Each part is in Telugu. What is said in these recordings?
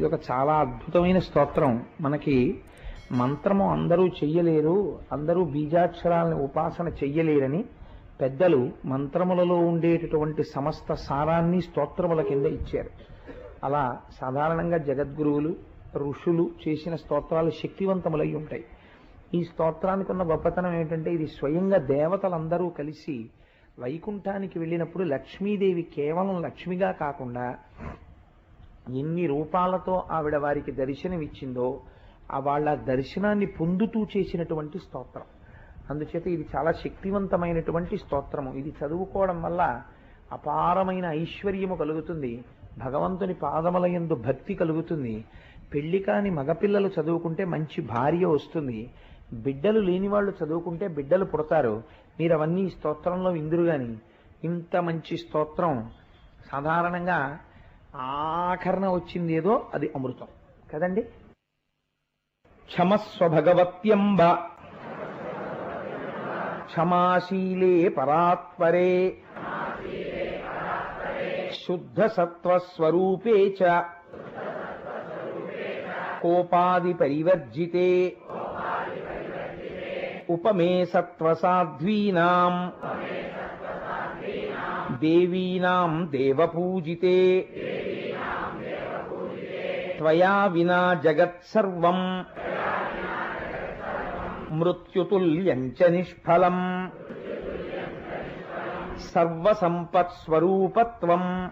ఇది ఒక చాలా అద్భుతమైన స్తోత్రం. మనకి మంత్రము అందరూ చెయ్యలేరు అందరూ బీజాక్షరాలను ఉపాసన చెయ్యలేరని పెద్దలు మంత్రములలో ఉండేటటువంటి సమస్త సారాన్ని స్తోత్రముల కింద ఇచ్చారు. అలా సాధారణంగా జగద్గురువులు ఋషులు చేసిన స్తోత్రాలు శక్తివంతములై ఉంటాయి. ఈ స్తోత్రానికి ఉన్న గొప్పతనం ఏంటంటే ఇది స్వయంగా దేవతలందరూ కలిసి వైకుంఠానికి వెళ్ళినప్పుడు లక్ష్మీదేవి కేవలం లక్ష్మిగా కాకుండా ఎన్ని రూపాలతో ఆవిడ వారికి దర్శనమిచ్చిందో ఆ వాళ్ళ దర్శనాన్ని పొందుతూ చేసినటువంటి స్తోత్రం. అందుచేత ఇది చాలా శక్తివంతమైనటువంటి స్తోత్రము. ఇది చదువుకోవడం వల్ల అపారమైన ఐశ్వర్యము కలుగుతుంది. భగవంతుని పాదముల యందు భక్తి కలుగుతుంది. పెళ్ళి కాని మగపిల్లలు చదువుకుంటే మంచి భార్య వస్తుంది. బిడ్డలు లేని వాళ్ళు చదువుకుంటే బిడ్డలు పుడతారు. మీరు అవన్నీ స్తోత్రంలో ఇందురు గాని ఇంత మంచి స్తోత్రం సాధారణంగా ఆఖరణ వచ్చింది ఏదో అది అమృతం. కదండి? క్షమస్వ భగవత్యంబ. క్షమాశీలే పరాత్పరే. శుద్ధ సత్వస్వరూపే చ. కోపాది పరివర్జితే ఉపమే సత్వసాధ్వీనాం. దేవీనాం దేవపూజితే. त्वया विना जगत्सर्वम् मृत्युतुल्यम् च निष्फलम्। सर्वसम्पत्स्वरूपत्वम्।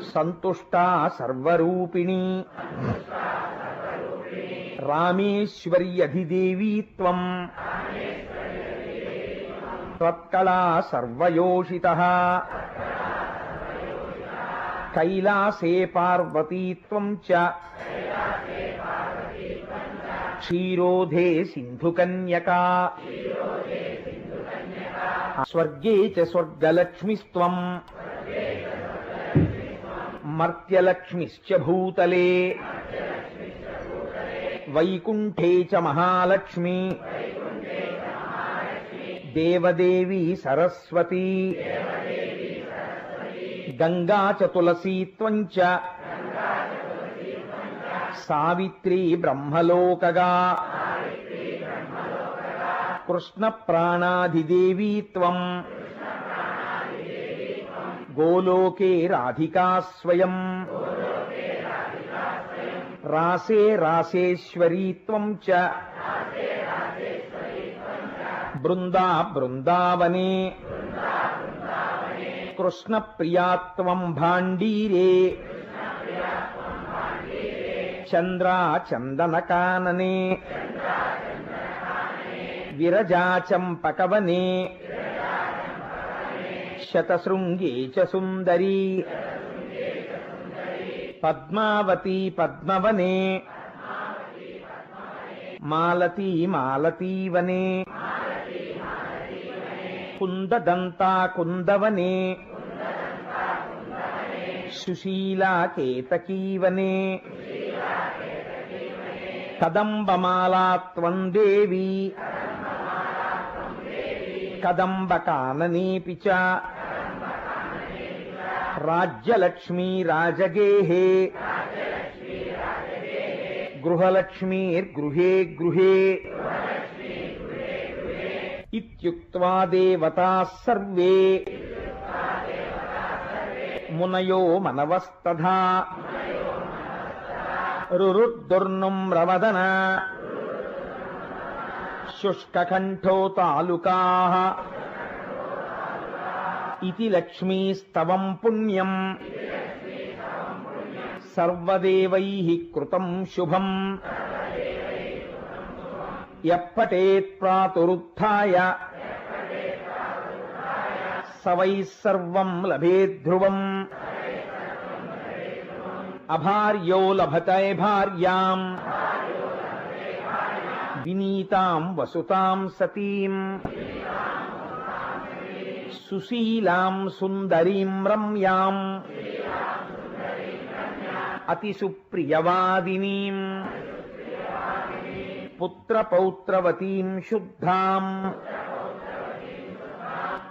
सन्तुष्टा सर्वरूपिणी। रामेश्वर्यधिदेवी त्वम् त्वत्कला सर्वयोषितः। కైలాసే పార్వతీత్వం చ క్షీరోధే సింధుకన్యకా. స్వర్గే చ స్వర్గలక్ష్మిస్త్వం. మర్త్యలక్ష్మిశ్చ భూతలే. వైకుంఠే చ మహాలక్ష్మి. దేవదేవి సరస్వతి. గంగా చ తులసీ సావిత్రీ బ్రహ్మలోకగా. కృష్ణ ప్రాణాధిదేవీత్వం గోలోకే రాధికా స్వయం రాసే రాసేశ్వరీత్వం చ బృందా బృందావనే. कृष्णप्रियात्वम् भाण्डीरे। चन्द्राचन्दनकानने। विरजाचम्पकवने। शतशृङ्गे च सुन्दरी। पद्मावती पद्मवने। मालती मालतीमालतीवने కుందదంతా కుందవనే సుశీలా కేతకీవనే కదంబమాలా దేవి కదంబకాననేపి చ రాజ్యలక్ష్మీ రాజగేహే గృహలక్ష్మీర్గృహే గృహే. इत्युक्त्वा देवताः सर्वे। मुनयो मनवस्तथा। रुरुद्दुर्नुम् रवदन शुष्ककण्ठो तालुकाः। इति लक्ष्मीस्तवम् पुण्यम्। सर्वदेवैः कृतम् शुभम्। यः पठेत् प्रातुरुत्थाय। स वैः सर्वम् लभे ध्रुवम् अभार्यो लभते भार्याम्। विनीताम् वसुताम् सतीम्। सुशीलाम् सुन्दरीम् रम्याम्। अतिसुप्रियवादिनीम्। పుత్రపౌత్రవతీం శుద్ధాం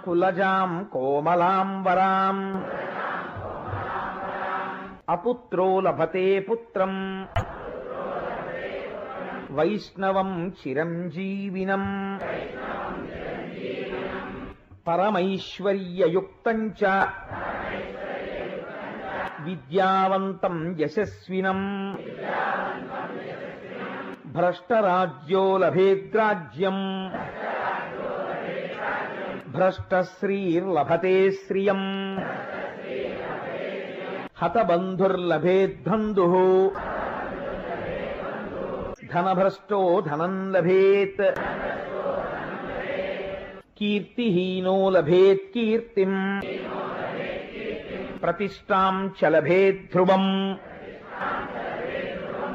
కులజాం కోమలాం వరాం అపుత్రో లభతే పుత్రం వైష్ణవం చిరంజీవినం పరమైశ్వర్యయుక్తం చ విద్యావంతం యశస్వినం भ्रष्टराज्यो लभेद्राज्यम् भ्रष्टश्रीर्लभते श्रियम्। हतबन्धुर्लभेद्बन्धुः धनभ्रष्टो धनम् लभेत्। कीर्तिहीनो लभेत् कीर्तिम्। प्रतिष्ठाम् च लभेत् ध्रुवम्।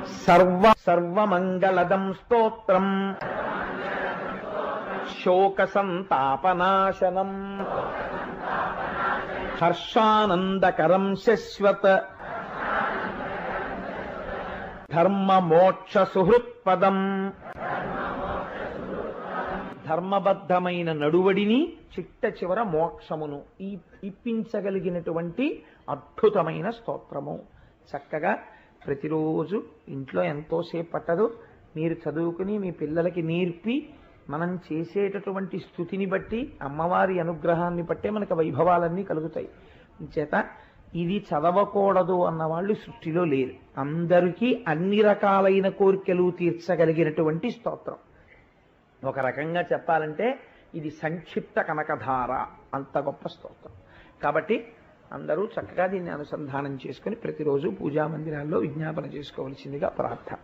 సర్వ సర్వమంగళదం స్తోత్రం. శోక సంతాపనాశనం హర్షానందకరం శశ్వత. ధర్మ మోక్ష సుహృత్పదం ధర్మబద్ధమైన నడువడిని చిట్ట చివర మోక్షమును ఈ ఇప్పించగలిగినటువంటి అద్భుతమైన స్తోత్రము. చక్కగా ప్రతిరోజు ఇంట్లో ఎంతోసేపు పట్టదు. మీరు చదువుకుని మీ పిల్లలకి నేర్పి మనం చేసేటటువంటి స్థుతిని బట్టి అమ్మవారి అనుగ్రహాన్ని బట్టే మనకు వైభవాలన్నీ కలుగుతాయి. చేత ఇది చదవకూడదు అన్న వాళ్ళు సృష్టిలో లేరు. అందరికీ అన్ని రకాలైన కోరికలు తీర్చగలిగినటువంటి స్తోత్రం. ఒక రకంగా చెప్పాలంటే ఇది సంక్షిప్త కనకధార అంత గొప్ప స్తోత్రం. కాబట్టి అందరూ చక్కగా దీన్ని అనుసంధానం చేసుకుని ప్రతిరోజు పూజా మందిరాల్లో విజ్ఞాపన చేసుకోవలసిందిగా ప్రార్థన